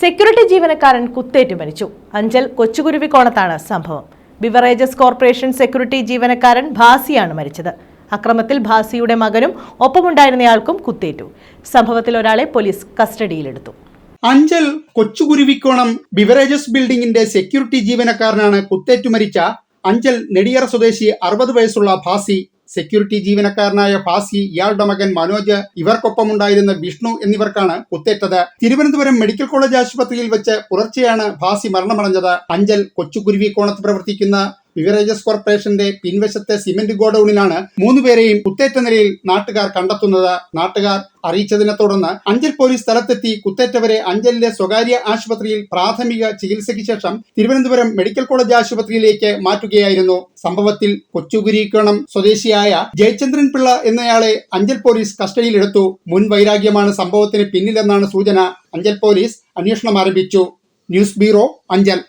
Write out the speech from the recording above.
Security ജീവനക്കാരൻ കുത്തേറ്റ് മരിച്ചു. അഞ്ചൽ കൊച്ചുകുരുവിക്കോണത്താണ് സംഭവം. ബിവറേജസ് കോർപ്പറേഷൻ സെക്യൂരിറ്റി ജീവനക്കാരൻ ഭാസിയാണ് മരിച്ചത്. അക്രമത്തിൽ ഭാസിയുടെ മകനും ഒപ്പമുണ്ടായിരുന്നയാൾക്കും കുത്തേറ്റു. സംഭവത്തിൽ ഒരാളെ പോലീസ് കസ്റ്റഡിയിലെടുത്തു. അഞ്ചൽ കൊച്ചുകുരുവിക്കോണം ബിവറേജസ് ബിൽഡിംഗിന്റെ സെക്യൂരിറ്റി ജീവനക്കാരനാണ് കുത്തേറ്റു മരിച്ച അഞ്ചൽ നെടിയറ സ്വദേശി അറുപത് വയസ്സുള്ള ഭാസി സെക്യൂരിറ്റി ജീവനക്കാരനായ ഭാസി ഇയാളുടെ മകൻ മനോജ് ഇവർക്കൊപ്പമുണ്ടായിരുന്ന വിഷ്ണു എന്നിവർക്കാണ് കുത്തേറ്റത്. തിരുവനന്തപുരം മെഡിക്കൽ കോളേജ് ആശുപത്രിയിൽ വെച്ച് പുലർച്ചെയാണ് ഭാസി മരണമടഞ്ഞത്. അഞ്ചൽ കൊച്ചുകുരുവിക്കോണത്ത് പ്രവർത്തിക്കുന്ന ബിവറേജസ് കോർപ്പറേഷന്റെ പിൻവശത്തെ സിമന്റ് ഗോഡൌണിലാണ് മൂന്നുപേരെയും കുത്തേറ്റ നിലയിൽ നാട്ടുകാർ കണ്ടെത്തുന്നത്. നാട്ടുകാർ അറിയിച്ചതിനെ തുടർന്ന് അഞ്ചൽ പോലീസ് സ്ഥലത്തെത്തി കുത്തേറ്റവരെ അഞ്ചലിലെ സ്വകാര്യ ആശുപത്രിയിൽ പ്രാഥമിക ചികിത്സയ്ക്ക് ശേഷം തിരുവനന്തപുരം മെഡിക്കൽ കോളേജ് ആശുപത്രിയിലേക്ക് മാറ്റുകയായിരുന്നു. സംഭവത്തിൽ കൊച്ചുകുരീക്കണം സ്വദേശിയായ ജയചന്ദ്രൻ പിള്ള എന്നയാളെ അഞ്ചൽ പോലീസ് കസ്റ്റഡിയിലെടുത്തു മുൻ വൈരാഗ്യമാണ് സംഭവത്തിന് പിന്നിലെന്നാണ് സൂചന. അഞ്ചൽ പോലീസ് അന്വേഷണം ആരംഭിച്ചു. News bureau Anchal.